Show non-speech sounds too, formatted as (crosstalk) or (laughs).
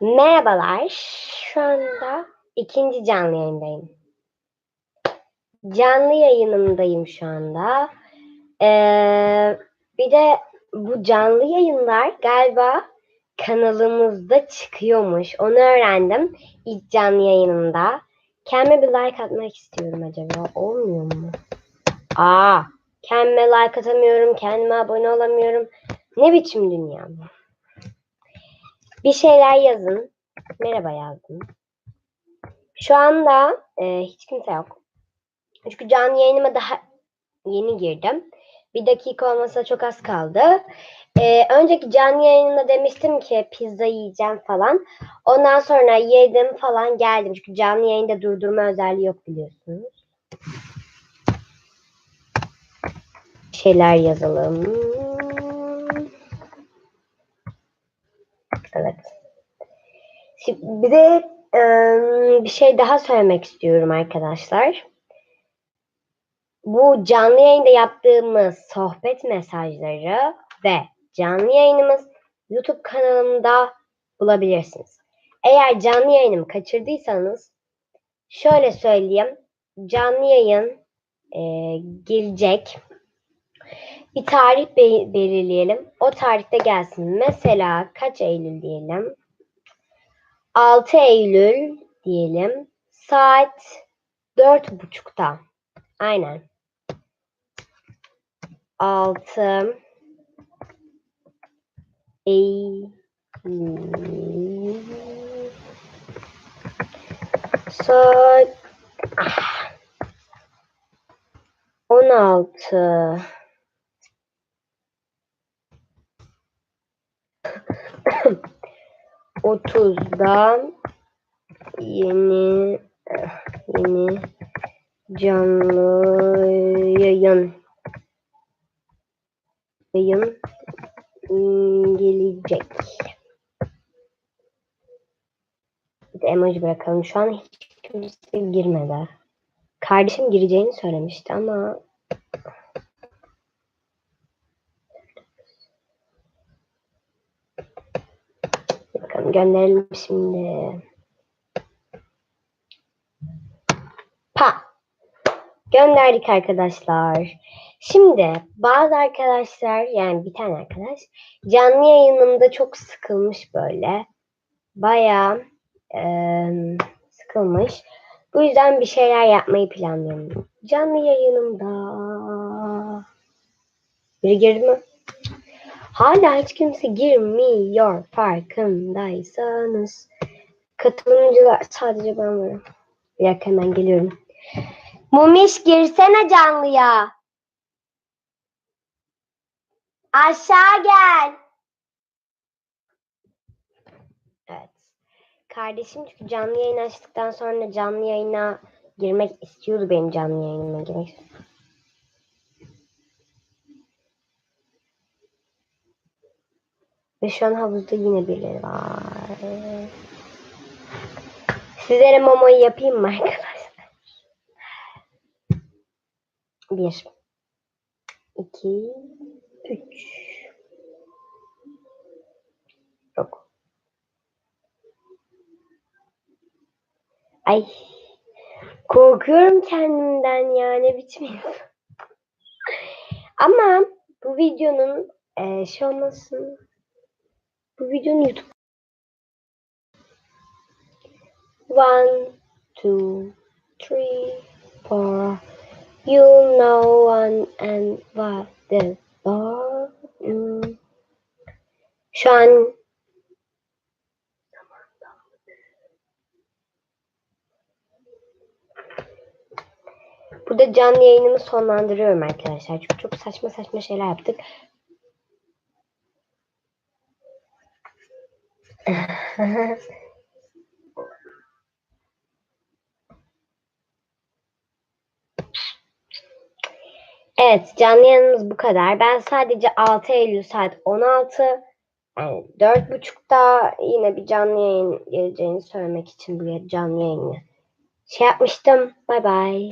Merhabalar. Şu anda ikinci canlı yayındayım. Canlı yayınımdayım şu anda. Ee, bir de bu canlı yayınlar galiba kanalımızda çıkıyormuş. Onu öğrendim ilk canlı yayınımda. Kendime bir like atmak istiyorum acaba. Olmuyor mu? Aa, kendime like atamıyorum. Kendime abone olamıyorum. Ne biçim dünya bu? Bir şeyler yazın. Merhaba yazdım. Şu anda e, hiç kimse yok. Çünkü canlı yayınıma daha yeni girdim. Bir dakika olmasa çok az kaldı. E, önceki canlı yayınımda demiştim ki pizza yiyeceğim falan. Ondan sonra yedim falan geldim. Çünkü canlı yayında durdurma özelliği yok biliyorsunuz. Bir şeyler yazalım. Evet. Şimdi bir de bir şey daha söylemek istiyorum arkadaşlar. Bu canlı yayında yaptığımız sohbet mesajları ve canlı yayınımız YouTube kanalımda bulabilirsiniz. Eğer canlı yayınımı kaçırdıysanız şöyle söyleyeyim. Canlı yayın e, gelecek. Bir tarih be- belirleyelim. O tarihte gelsin. Mesela kaç Eylül diyelim? 6 Eylül diyelim. Saat dört buçukta. Aynen. 6 Eylül saat ah, 16 (laughs) 30'da yeni yeni canlı yayın yayın gelecek. Bir de emoji bırakalım. Şu an hiç kimse girmedi. Kardeşim gireceğini söylemişti ama bakalım gönderelim şimdi. Pa. Gönderdik arkadaşlar. Şimdi bazı arkadaşlar yani bir tane arkadaş canlı yayınımda çok sıkılmış böyle. Bayağı eee, sıkılmış. Bu yüzden bir şeyler yapmayı planlıyorum. Canlı yayınımda. Biri girdi mi? Hala hiç kimse girmiyor farkındaysanız. Katılımcılar sadece ben varım. Bir dakika hemen geliyorum. Mumiş girsene canlıya. Aşağı gel. Evet. Kardeşim çünkü canlı yayın açtıktan sonra canlı yayına girmek istiyordu benim canlı yayınıma girmek. Ve şu an havuzda yine birileri var. Sizlere mamayı yapayım mı arkadaşlar? Bir. iki, Üç. Yok. Ay. Korkuyorum kendimden ya ne. Ama bu videonun e, şey olmasın. Bu videonun YouTube. One, two, three, four. You know one and what the four. Hmm. Şu an Burada canlı yayınımı sonlandırıyorum arkadaşlar. Çünkü çok saçma saçma şeyler yaptık. (laughs) Evet, canlı yayınımız bu kadar. Ben sadece 6 Eylül saat 16 yani 4.30'da yine bir canlı yayın geleceğini söylemek için buraya canlı yayını şey yapmıştım. Bay bay.